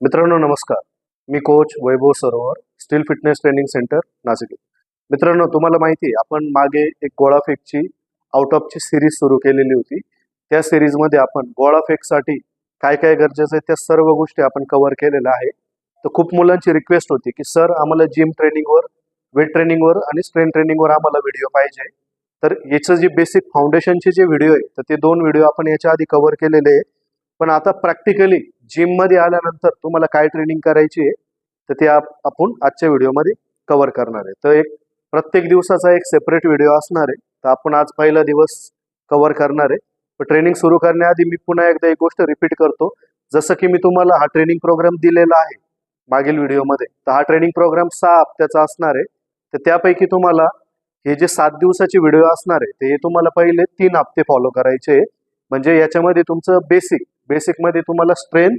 मित्रांनो नमस्कार. मी coach Vaibhav Sarovar steel fitness training centre Nashik. मित्रांनो तुम्हाला माहिती आहे आपण मागे एक गोळाफेकची आउट ऑफची सिरीज सुरू केलेली होती. त्या सिरीजमध्ये आपण गोळाफेकसाठी काय काय गरजेचं आहे त्या सर्व गोष्टी आपण कव्हर केलेल्या आहे तर खूप मुलांची रिक्वेस्ट होती की सर आम्हाला जिम ट्रेनिंगवर वेट ट्रेनिंगवर आणि स्ट्रेन ट्रेनिंगवर आम्हाला व्हिडिओ पाहिजे. तर याचं जे बेसिक फाउंडेशनचे जे व्हिडिओ आहे तर ते दोन व्हिडिओ आपण याच्या आधी कव्हर केलेले आहे. पण आता प्रॅक्टिकली जिममध्ये आल्यानंतर तुम्हाला काय ट्रेनिंग करायची आहे तर ते आपण आजच्या व्हिडिओमध्ये कव्हर करणार आहे. तर एक प्रत्येक दिवसाचा एक सेपरेट व्हिडिओ असणार आहे. तर आपण आज पहिला दिवस कव्हर करणार आहे. पण ट्रेनिंग सुरू करण्याआधी मी पुन्हा एकदा एक गोष्ट रिपीट करतो. जसं की मी तुम्हाला हा ट्रेनिंग प्रोग्राम दिलेला आहे मागील व्हिडिओमध्ये तर हा ट्रेनिंग प्रोग्राम सहा हप्त्याचा असणार आहे. तर त्यापैकी तुम्हाला हे जे सात दिवसाचे व्हिडिओ असणार आहे ते तुम्हाला पहिले तीन हप्ते फॉलो करायचे म्हणजे याच्यामध्ये तुमचं बेसिक बेसिकमध्ये तुम्हाला स्ट्रेंथ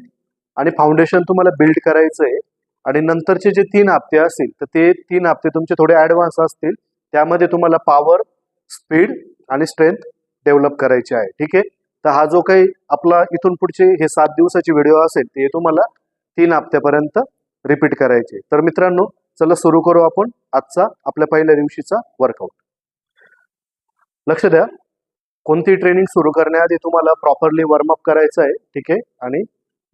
आणि फाउंडेशन तुम्हाला बिल्ड करायचं आहे आणि नंतरचे जे तीन हप्ते असतील तर ते तीन हप्ते तुमचे थोडे ॲडव्हान्स असतील. त्यामध्ये तुम्हाला पॉवर स्पीड आणि स्ट्रेंथ डेव्हलप करायचे आहे. ठीक आहे? तर हा जो काही आपला इथून पुढचे हे सात दिवसाचे व्हिडिओ असेल ते तुम्हाला तीन हप्त्यापर्यंत रिपीट करायचे. तर मित्रांनो चला सुरू करू आपण आजचा आपल्या पहिल्या दिवशीचा वर्कआउट लक्ष द्या. कोणती ट्रेनिंग सुरू करण्याआधी तुम्हाला प्रॉपरली वॉर्मअप करायचं आहे ठीक आहे? आणि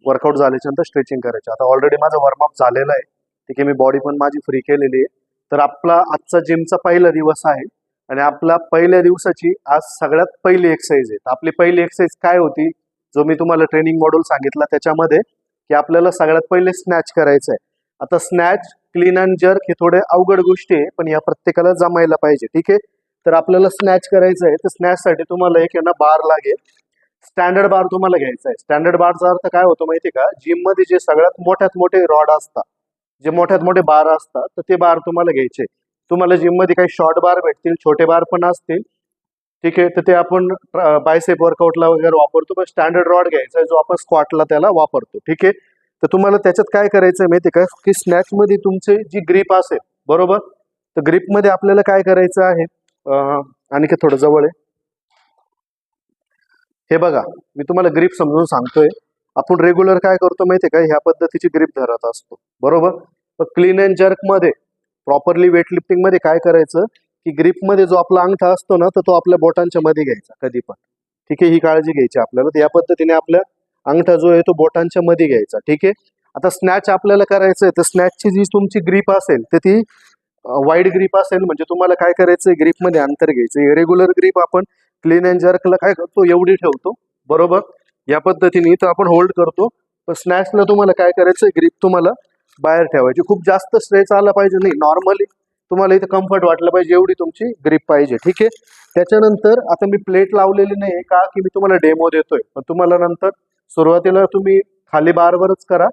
वर्कआउट झाल्याच्यानंतर स्ट्रेचिंग करायचं आता ऑलरेडी माझं वॉर्मअप झालेलं आहे ठीक आहे? मी बॉडी पण माझी फ्री केलेली आहे. तर आपला आजचा जिमचा पहिला दिवस आहे आणि आपला पहिल्या दिवसाची आज सगळ्यात पहिली एक्सरसाइज आहे. तर आपली पहिली एक्सरसाइज काय होती? जो मी तुम्हाला ट्रेनिंग मॉड्यूल सांगितला त्याच्यामध्ये की आपल्याला सगळ्यात पहिले स्नॅच करायचं आहे आता स्नॅच क्लीन अँड जर्क हे थोडे अवघड गोष्टी आहे पण या प्रत्येकाला जमायला पाहिजे ठीक आहे? तर आपल्याला स्नॅच करायचं आहे. तर स्नॅचसाठी तुम्हाला एक यांना बार लागेल. स्टँडर्ड बार तुम्हाला घ्यायचा आहे. स्टँडर्ड बारचा अर्थ काय होतो माहिती आहे का जिममध्ये जे सगळ्यात मोठ्यात मोठे रॉड असतात जे मोठ्यात मोठे बार असतात तर ते बार तुम्हाला घ्यायचे. तुम्हाला जिममध्ये काही शॉर्ट बार भेटतील छोटे बार पण असतील. ठीक आहे? तर ते आपण बायसेप वर्कआउटला वगैरे वापरतो. पण स्टँडर्ड रॉड घ्यायचा आहे जो आपण स्क्वॉटला त्याला वापरतो. ठीक आहे? तर तुम्हाला त्याच्यात काय करायचं आहे माहिती आहे का की स्नॅचमध्ये तुमचे जी ग्रीप असेल बरोबर? तर ग्रीपमध्ये आपल्याला काय करायचं आहे? आणखी थोडं जवळ आहे. हे बघा मी तुम्हाला ग्रीप समजून सांगतोय. आपण रेग्युलर काय करतो माहितीये का? ह्या पद्धतीची ग्रीप धरत असतो. बरोबर? क्लीन अँड जर्कमध्ये प्रॉपरली वेट लिफ्टिंगमध्ये काय करायचं? की ग्रीपमध्ये जो आपला अंगठा असतो ना तर तो आपल्या बोटांच्या मध्ये घ्यायचा कधी पण. ठीक आहे? ही काळजी घ्यायची आपल्याला. तर या पद्धतीने आपल्या अंगठा जो आहे तो बोटांच्या मध्ये घ्यायचा. ठीक आहे? आता स्नॅच आपल्याला करायचं आहे तर स्नॅचची जी तुमची ग्रीप असेल तर ती वाईड ग्रीप असेल म्हणजे तुम्हाला काय करायचं ग्रीपमध्ये अंतर घ्यायचं रेग्युलर ग्रीप आपण क्लीन अँड जर्कला काय करतो? एवढी ठेवतो. बरोबर? या पद्धतीने इथं आपण होल्ड करतो. पण स्नॅचला तुम्हाला काय करायचं ग्रीप तुम्हाला बाहेर ठेवायची. खूप जास्त स्ट्रेच आला पाहिजे नाही. नॉर्मली तुम्हाला इथं कम्फर्ट वाटलं पाहिजे. एवढी तुमची ग्रीप पाहिजे. ठीक आहे? त्याच्यानंतर आता मी प्लेट लावलेली नाही आहे. का? की मी तुम्हाला डेमो देतोय. पण तुम्हाला नंतर सुरुवातीला तुम्ही खाली बारवरच करा.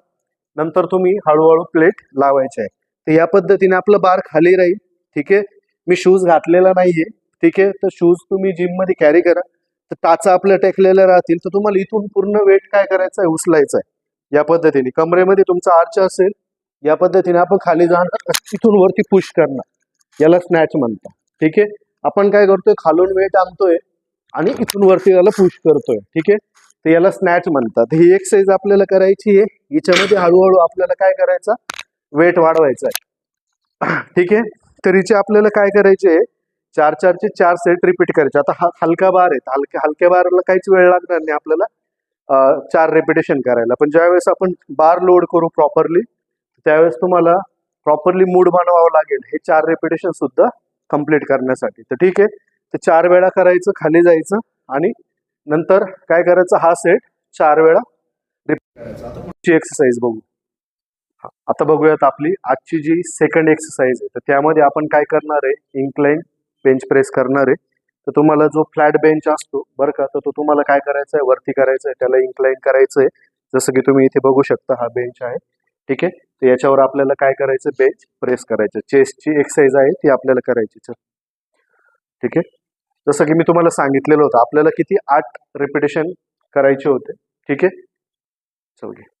नंतर तुम्ही हळूहळू प्लेट लावायचे आहे. तर या पद्धतीने आपलं बार खाली राहील ठीक आहे? मी शूज घातलेला नाहीये ठीक आहे? तर शूज तुम्ही जिममध्ये कॅरी करा. तर टाचा आपल्या टेकलेल्या राहतील तर तुम्हाला इथून पूर्ण वेट काय करायचं आहे उचलायचं आहे या पद्धतीने. कमरेमध्ये तुमचा आर्च असेल या पद्धतीने आपण खाली जाणार इथून वरती पुश करणार. याला स्नॅच म्हणतात ठीक आहे? आपण काय करतोय? खालून वेट आणतोय आणि इथून वरती याला पुश करतोय ठीक आहे? तर याला स्नॅच म्हणतात. ही एक्सरसाइज आपल्याला करायची आहे. हिच्यामध्ये हळूहळू आपल्याला काय करायचं? वेट वाढवायचं आहे ठीक आहे? तरीचे आपल्याला काय करायचे? चार चारचे चार सेट रिपीट करायचे. आता हा हलका बार आहेत हलक्या हलक्या बारला काहीच वेळ लागणार नाही आपल्याला चार रेपिटेशन करायला. पण ज्यावेळेस आपण बार लोड करू प्रॉपरली त्यावेळेस तुम्हाला प्रॉपरली मूड बनवावं लागेल. हे चार रेपिटेशन सुद्धा कंप्लीट करण्यासाठी. तर ठीक आहे? तर चार वेळा करायचं खाली जायचं आणि नंतर काय करायचं? हा सेट चार वेळा रिपीट करायचा. आता पुढची एक्सरसाइज बघू. आता बघूयात आपली आजची जी सेकंड एक्सरसाइज आहे तर त्यामध्ये आपण काय करणार आहे? इन्क्लाइन बेंच प्रेस करणार आहे. तर तुम्हाला जो फ्लॅट बेंच असतो बरं का तर तो तुम्हाला काय करायचा आहे? वरती करायचं आहे त्याला इन्क्लाइन करायचं आहे. जसं की तुम्ही इथे बघू शकता हा बेंच आहे. ठीक आहे? तर याच्यावर आपल्याला काय करायचं बेंच प्रेस करायचं चेस्टची एक्सरसाइज आहे ती आपल्याला करायची चल. ठीक आहे? जसं की मी तुम्हाला सांगितलेलं होतं आपल्याला किती आठ रिपिटेशन करायचे होते. ठीक आहे? चल घे.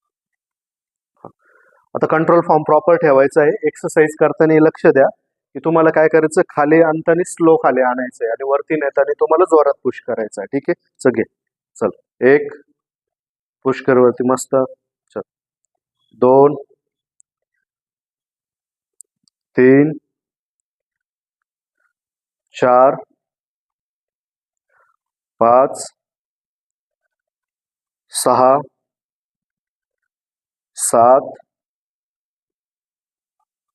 आता कंट्रोल फॉर्म प्रॉपर ठेवायचा आहे. एक्सरसाइज करताना लक्ष द्या की तुम्हाला काय करायचं? खाली आणताना स्लो खाली आणायचं आहे आणि वरती नेताना तुम्हाला जोरात पुश करायचं आहे ठीक आहे? चल घे. चल. एक. पुश कर वरती मस्त. चल. दोन. तीन. चार. पाच. सहा. सात.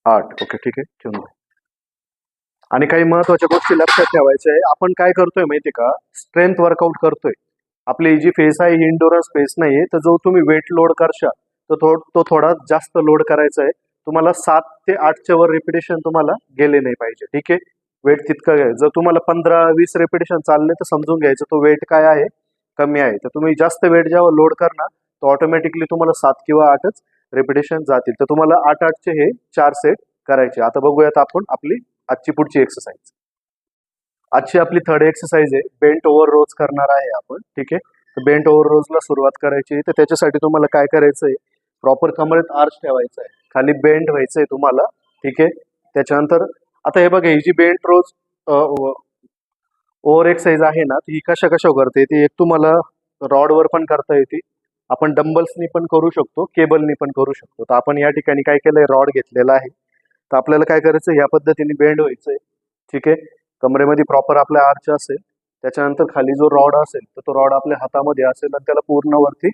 आठ. ओके ठीक आहे. ठेवून आणि काही महत्त्वाच्या गोष्टी लक्षात ठेवायच्या आहे. आपण काय करतोय माहितीये का? स्ट्रेंथ वर्कआउट करतोय. आपली ही जी फेस आहे ही इंडोरन्स फेस नाहीये. तर जो तुम्ही वेट लोड करशा तर तो तो थोडा जास्त लोड करायचा आहे. तुम्हाला सात ते आठच्या वर रेपिटेशन तुम्हाला गेले नाही पाहिजे. ठीक आहे? वेट तितकं घ्यायचं जर तुम्हाला पंधरा वीस रेपिटेशन चालले तर समजून घ्यायचं तो वेट काय आहे? कमी आहे. तर तुम्ही जास्त वेट जेव्हा लोड करणार तर ऑटोमॅटिकली तुम्हाला सात किंवा आठच रेपिटेशन जातील. तर तुम्हाला आठ आठचे हे चार सेट करायचे. आता बघूयात आपण आपली आजची पुढची एक्सरसाइज आजची आपली थर्ड एक्सरसाइज आहे. बेंट ओव्हर रोज करणार आहे आपण. ठीक आहे? तर बेंट ओव्हर रोजला सुरुवात करायची आहे. तर त्याच्यासाठी तुम्हाला काय करायचं आहे प्रॉपर कमरेत आर्च ठेवायचं आहे. खाली बेंड व्हायचं आहे तुम्हाला. ठीक आहे? त्याच्यानंतर आता हे बघा ही जी बेंट रोज ओव्हर एक्सरसाइज आहे ना ती कशा कशा करता येते? एक तुम्हाला रॉडवर पण करता येते. आपण डंबल्सनी पण करू शकतो केबलनी पण करू शकतो. तर आपण या ठिकाणी काय केलंय? रॉड घेतलेला आहे. तर आपल्याला काय करायचं या पद्धतीने बेंड व्हायचंय. ठीक आहे? कमरेमध्ये प्रॉपर आपल्या आर्च असेल त्याच्यानंतर खाली जो रॉड असेल तर तो रॉड आपल्या हातामध्ये असेल आणि त्याला पूर्ण वरती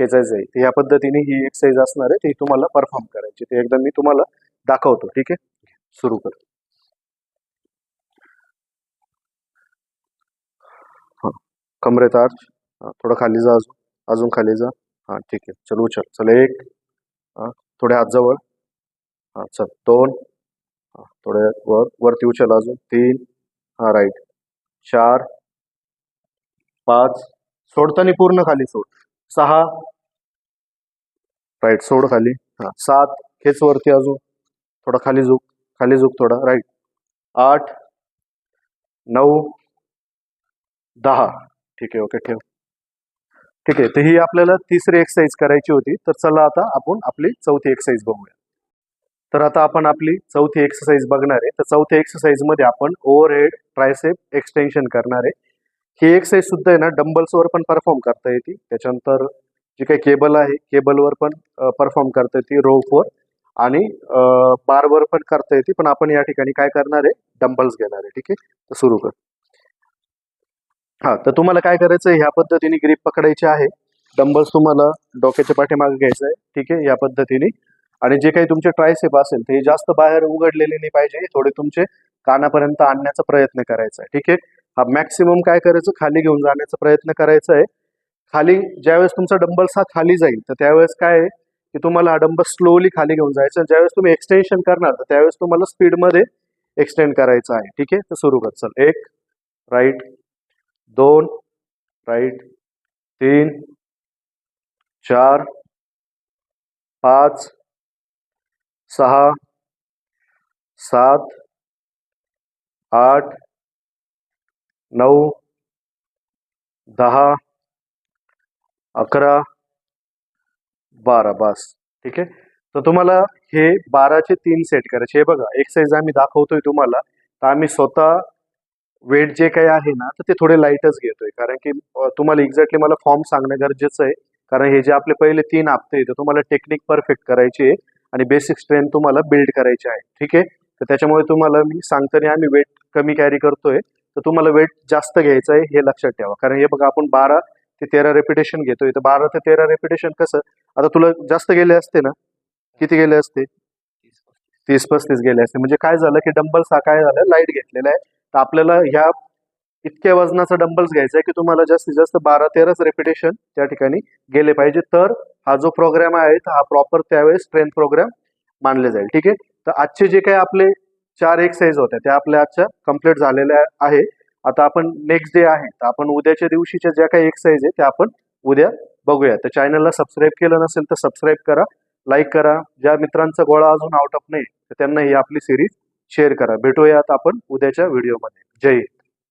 खेचायचं आहे. तर या पद्धतीने ही एक्सरसाइज असणार आहे. ती तुम्हाला परफॉर्म करायची ते एकदा मी तुम्हाला दाखवतो. ठीक आहे? सुरू करतो कमरेत आर्च. थोडं खाली जा अजून. अजून खाली जा. हां ठीक आहे. चल उचल. चल एक. हां थोडे हात जवळ. चल दोन. हां थोडे वर वरती उचल अजून. तीन. हां राईट चार. पाच. सोडताना पूर्ण खाली सोड. सहा. राईट सोड खाली. हां सात. खेच वरती अजून. थोडा खाली झुक. खाली झुक थोडा. राईट आठ. नऊ. दहा. ठीक आहे ओके ठेव. ठीक आहे. तर ही आपल्याला तिसरी एक्सरसाइज करायची होती. तर चला आता आपण आपली चौथी एक्सरसाइज बघूया. तर आता आपण आपली चौथी एक्सरसाइज बघणार आहे. तर चौथ्या एक्सरसाइजमध्ये आपण ओव्हरहेड ट्रायसेप एक्सटेन्शन करणार आहे. ही एक्सरसाइज सुद्धा आहे ना डंबल्सवर पण परफॉर्म करता येते. त्याच्यानंतर जी काही केबल आहे केबलवर पण परफॉर्म करता येते रोपवर आणि बारवर पण करता येते. पण आपण या ठिकाणी काय करणार आहे? डंबल्स घेणार आहे. ठीक आहे? तर सुरू कर. हा तर तुम्हाला काय करायचं आहे ह्या पद्धतीने ग्रीप पकडायची आहे. डंबल्स तुम्हाला डोक्याच्या पाठीमागे घ्यायचं आहे ठीक आहे? या पद्धतीने. आणि जे काही तुमचे ट्रायसेप असेल ते जास्त बाहेर उघडलेले नाही पाहिजे. थोडे तुमचे कानापर्यंत आणण्याचा प्रयत्न करायचा आहे. ठीक आहे? हा मॅक्सिमम काय करायचं? खाली घेऊन जाण्याचा प्रयत्न करायचा आहे. खाली ज्यावेळेस तुमचा डंबल्स हा खाली जाईल तर त्यावेळेस काय आहे? की तुम्हाला हा डंबल स्लोली खाली घेऊन जायचं ज्यावेळेस तुम्ही एक्सटेन्शन करणार तर त्यावेळेस तुम्हाला स्पीडमध्ये एक्सटेंड करायचं आहे. ठीक आहे? तर सुरू कर चल. एक राईट दोन राईट तीन चार पाच सहा सात आठ नऊ दहा अकरा बारा बस. ठीक आहे? तर तुम्हाला हे बाराचे तीन सेट करायचे. हे बघा एक्सरसाइज आम्ही दाखवतोय तुम्हाला. तर आम्ही स्वतः वेट जे काही आहे ना तर ते थोडे लाईटच घेतोय. कारण की तुम्हाला एक्झॅक्टली मला फॉर्म सांगणं गरजेचं आहे. कारण हे जे आपले पहिले तीन हप्ते तर तुम्हाला टेक्निक परफेक्ट करायची आहे आणि बेसिक स्ट्रेंथ तुम्हाला बिल्ड करायची आहे. ठीक आहे? तर त्याच्यामुळे तुम्हाला मी सांगताना आम्ही वेट कमी कॅरी करतोय. तर तुम्हाला वेट जास्त घ्यायचं आहे हे लक्षात ठेवा. कारण हे बघा आपण बारा ते तेरा रेपिटेशन घेतोय. तर बारा ते तेरा रेपिटेशन कसं? आता तुला जास्त गेले असते ना? किती गेले असते? तीस पस्तीस. गेले असते. म्हणजे काय झालं की डंबल्स हा काय झालं लाइट घेतलेला आहे. तर आपल्याला ह्या इतक्या वजनाचा डंबल्स घ्यायचा आहे की तुम्हाला जास्तीत जास्त बारा तेराच रेपिटेशन त्या ठिकाणी गेले पाहिजे. तर हा जो प्रोग्राम आहे हा प्रॉपर त्यावेळेस स्ट्रेंथ प्रोग्राम मानले जाईल. ठीक आहे? तर आजचे जे काही आपले चार एक्सरसाइज होत्या त्या आपल्या आजच्या कंप्लीट झालेल्या आहे. आता आपण नेक्स्ट डे आहे. तर आपण उद्याच्या दिवशीच्या ज्या काही एक्सरसाइज आहे त्या आपण उद्या बघूया. तर चॅनलला सबस्क्राईब केलं नसेल तर सबस्क्राईब करा लाईक करा. ज्या मित्रांचा गोळा अजून आउट ऑफ नाही तर त्यांना ही आपली सिरीज शेअर करा. भेटूयात आपण उद्याच्या व्हिडिओमध्ये जय हिंद.